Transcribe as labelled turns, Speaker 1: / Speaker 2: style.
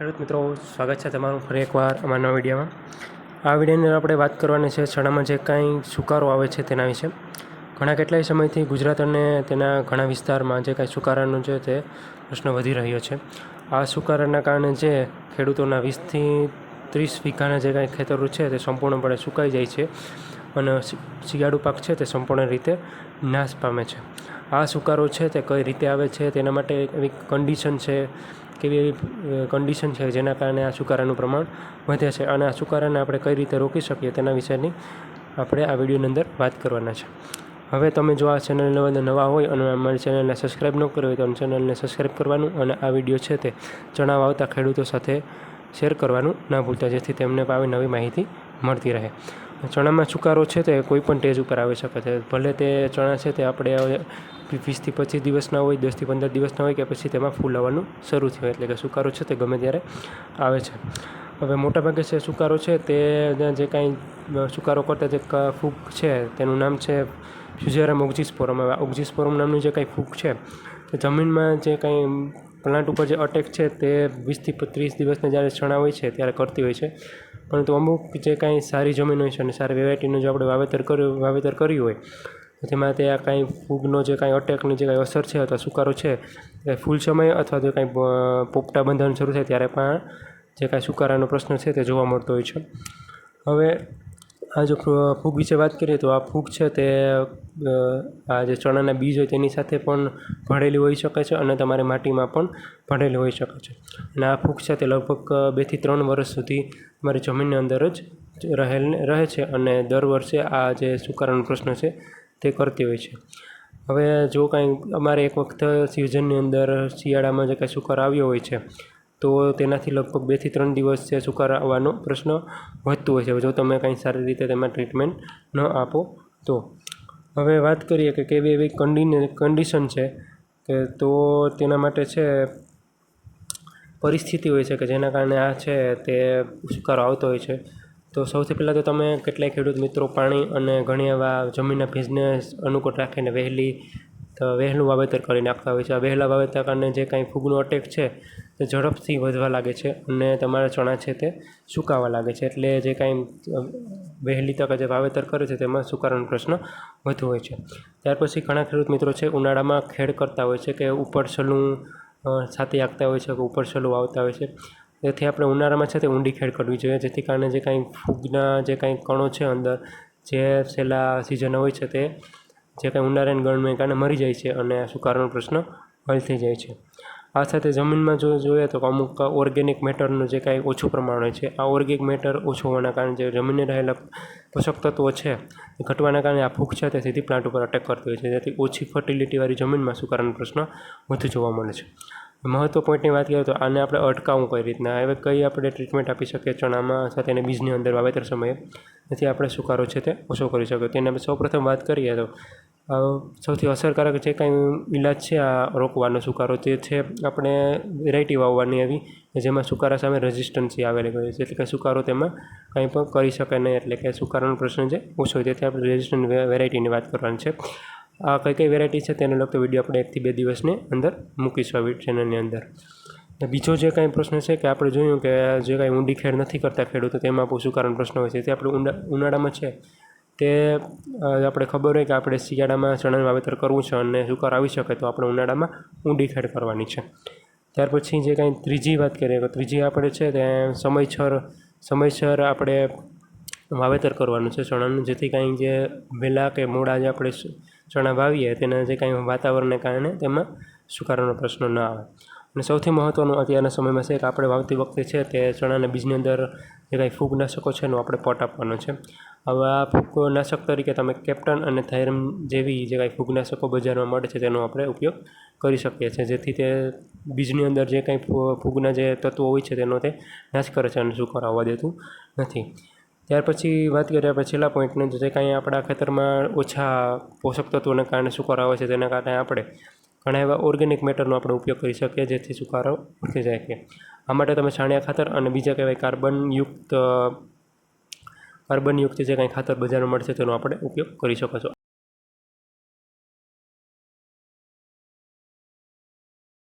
Speaker 1: ખેડૂત મિત્રો, સ્વાગત છે તમારું ફરી એકવાર અમારા વિડીયોમાં. આ વિડીયોની આપણે વાત કરવાની છે ચણામાં જે કાંઈ સુકારો આવે છે તેના વિશે. ઘણા કેટલાય સમયથી ગુજરાત અને તેના ઘણા વિસ્તારમાં જે કાંઈ સુકારાનો છે તે પ્રશ્ન વધી રહ્યો છે. આ સુકારાના કારણે જે ખેડૂતોના વીસથી ત્રીસ વીઘાના જે કાંઈ ખેતરો છે તે સંપૂર્ણપણે સુકાઈ જાય છે. અને શિયાળુ પાક છે તે સંપૂર્ણ રીતે નાશ પામે છે. આ સુકારો છે તે કઈ રીતે આવે છે તેના માટે એવી કન્ડિશન છે, કેવી એવી કન્ડિશન છે જેના કારણે આ સુકારાનું પ્રમાણ વધે છે અને આ સુકારાને આપણે કઈ રીતે રોકી શકીએ તેના વિશેની આપણે આ વિડીયોની અંદર વાત કરવાના છે. હવે તમે જો આ ચેનલને બધા નવા હોય અને અમારી ચેનલને સબસ્ક્રાઈબ ન કરી હોય તો ચેનલને સબસ્ક્રાઈબ કરવાનું અને આ વીડિયો છે તે ચણાવ આવતા ખેડૂતો સાથે શેર કરવાનું ન ભૂલતા, જેથી તેમને આવી નવી માહિતી મળતી રહે. ચણામાં સુકારો છે તે કોઈ પણ ટેજ ઉપર આવી શકે છે. ભલે તે ચણા છે તે આપણે વીસથી પચીસ દિવસના હોય, દસથી પંદર દિવસના હોય કે પછી તેમાં ફૂલ આવવાનું શરૂ થયું. એટલે કે સુકારો છે તે ગમે ત્યારે આવે છે. હવે મોટાભાગે છે સુકારો છે તે જે કાંઈ સુકારો કરતા જે ફૂગ છે તેનું નામ છે ફ્યુઝેરમ ઓક્ઝિસ્પોરમ હવે ઓક્ઝિસ્પોરમ નામનું જે કાંઈ ફૂગ છે તે જમીનમાં જે કાંઈ પ્લાન્ટ ઉપર જે અટેક છે તે વીસથી ત્રીસ દિવસને જ્યારે ચણા હોય છે ત્યારે કરતી હોય છે. પરંતુ અમુક જે કાંઈ સારી જમીન હોય છે અને સારી વેરાયટીનું જો આપણે વાવેતર કર્યું વાવેતર કર્યું હોય તેમાં તે આ કાંઈ ફૂગનો જે કાંઈ અટેકની જે કાંઈ અસર છે અથવા સુકારો છે, એ ફૂલ સમય અથવા તો કાંઈ પોપટા બંધાવાનું શરૂ થાય ત્યારે પણ જે કાંઈ સુકારાનો પ્રશ્ન છે તે જોવા મળતો હોય છે. હવે આ જો ફૂગ વિશે વાત કરીએ તો આ ફૂગ છે તે આ જે ચણાના બીજ હોય તેની સાથે પણ ભળેલી હોઈ શકે છે અને તમારી માટીમાં પણ ભળેલી હોઈ શકે છે. અને આ ફૂગ છે તે લગભગ બેથી ત્રણ વર્ષ સુધી તમારી જમીનની અંદર જ રહેલ, રહે છે અને દર વર્ષે આ જે સુકારાનો પ્રશ્ન છે તે કરતી હોય છે. હવે જો કાંઈ અમારે એક વખત સિઝનની અંદર શિયાળામાં જે કાંઈ સુકર આવ્યો હોય છે તો તેનાથી લગભગ બેથી ત્રણ દિવસ છે સુકાર આવવાનો પ્રશ્ન વધતો હોય છે. જો તમે કાંઈ સારી રીતે તેમાં ટ્રીટમેન્ટ ન આપો તો. હવે વાત કરીએ કે કેવી એવી કંડી કન્ડિશન છે કે તો તેના માટે છે પરિસ્થિતિ હોય છે કે જેના કારણે આ છે તે સુકારો આવતો હોય છે. તો સૌથી પહેલાં તો તમે કેટલાય ખેડૂત મિત્રો પાણી અને ઘણી એવા જમીનના ભેજને અનુકૂળ રાખીને વહેલી તો વહેલું વાવેતર કરી નાખતા હોય છે. આ વહેલા વાવેતર કારણે જે કાંઈ ફૂગનો અટેક છે તે ઝડપથી વધવા લાગે છે અને તમારા ચણા છે તે સુકાવા લાગે છે. એટલે જે કાંઈ વહેલી તકે જે વાવેતર કરે છે તેમાં સુકારાનો પ્રશ્ન વધુ હોય છે. ત્યાર પછી ઘણા ખેડૂત મિત્રો છે ઉનાળામાં ખેડ કરતા હોય છે કે ઉપરસલું સાથે આંકતા હોય છે કે ઉપરસલું વાવતા હોય છે. તેથી આપણે ઉનાળામાં છે તે ઊંડી ખેડ કરવી જોઈએ, જેથી કારણે જે કાંઈ ફૂગના જે કાંઈ કણો છે અંદર, જે છેલ્લા સિઝન હોય છે તે, જે કાંઈ ઉનાળાની ગરમીને કારણે મરી જાય છે અને સુકારાનો પ્રશ્ન હલ થઈ જાય છે. આ સાથે જમીનમાં જો જોઈએ તો અમુક ઓર્ગેનિક મેટરનું જે કાંઈ ઓછું પ્રમાણ હોય છે, આ ઓર્ગેનિક મેટર ઓછું હોવાના કારણે જે જમીનને રહેલા પોષક તત્વો છે, એ ઘટવાના કારણે આ ફૂગ છે, તે સીધી પ્લાન્ટ ઉપર અટેક કરતી હોય છે. જેથી ઓછી ફર્ટિલિટીવાળી જમીનમાં સુકારાનો પ્રશ્ન વધુ જોવા મળે છે. મહત્વ પોઈન્ટની વાત કરીએ તો આને આપણે અટકાવવું કઈ રીતના? હવે કઈ આપણે ટ્રીટમેન્ટ આપી શકીએ ચણામાં? અથવા તેને બીજની અંદર વાવેતર સમયે? જેથી આપણે સુકારો છે તે ઓછો કરી શકીએ. તેને આપણે સૌપ્રથમ વાત કરીએ તો સૌથી અસરકારક જે કાંઈ ઈલાજ છે આ રોકવાનો સુકારો તે છે આપણે વેરાયટી વાવવાની એવી જેમાં સુકારા સામે રેઝિસ્ટન્સી આવેલી હોય છે. એટલે કે સુકારો તેમાં કંઈ પણ કરી શકે નહીં. એટલે કે સુકારાનો પ્રશ્ન છે ઓછો હોય, તેથી આપણે રેઝિસ્ટન્ટ વેરાયટીની વાત કરવાની છે. આ કઈ કઈ વેરાયટી છે તેને લગતો વીડિયો આપણે એકથી બે દિવસની અંદર મૂકીશું આ ચેનલની અંદર. બીજો જે કાંઈ પ્રશ્ન છે કે આપણે જોયું કે જે કાંઈ ઊંડી ખેડ નથી કરતા ખેડૂતો, તેમાં પણ શું કારણ પ્રશ્ન હોય છે? તે આપણે ઉનાળામાં છે. તે આપણે ખબર હોય કે આપણે શિયાળામાં ચણાનું વાવેતર કરવું છે અને સુકાર આવી શકે તો આપણે ઉનાળામાં ઊંડી ખેડ કરવાની છે. ત્યાર પછી જે કાંઈ ત્રીજી વાત કરીએ તો ત્રીજી આપણે છે તે સમયસર સમયસર આપણે વાવેતર કરવાનું છે ચણાનું, જેથી કાંઈ જે વહેલા કે મોડા જે આપણે ચણા વાવીએ તેના જે કાંઈ વાતાવરણને કારણે તેમાં સુકારાનો પ્રશ્ન ન આવે. અને સૌથી મહત્ત્વનું અત્યારના સમયમાં છે કે આપણે વાવતી વખતે છે તે ચણાના બીજની અંદર જે કાંઈ ફૂગનાશકો છે એનો આપણે પોટ આપવાનો છે. હવે આ ફૂગનાશક તરીકે તમે કેપ્ટન અને થાયરમ જેવી જે કાંઈ ફૂગનાશકો બજારમાં મળે છે તેનો આપણે ઉપયોગ કરી શકીએ છીએ. જેથી તે બીજની અંદર જે કાંઈ ફૂગના જે તત્વો હોય છે તેનો તે નાશ કરે છે અને સુકારો આવવા દેતું નથી. ત્યાર પછી વાત કરીએ આપણે છેલ્લા પોઈન્ટને, જે કાંઈ આપણા ખેતરમાં ઓછા પોષક તત્વોને કારણે સુકારો આવે છે તેના કારણે આપણે ઘણા એવા ઓર્ગેનિક મેટરનો આપણે ઉપયોગ કરી શકીએ, જેથી સુકારો ઉઠી જાય કે આ માટે તમે છાણિયા ખાતર અને બીજા કહેવાય કાર્બનયુક્ત કાર્બનયુક્ત જે કાંઈ ખાતર બજારમાં મળશે તેનો આપણે ઉપયોગ કરી શકો છો.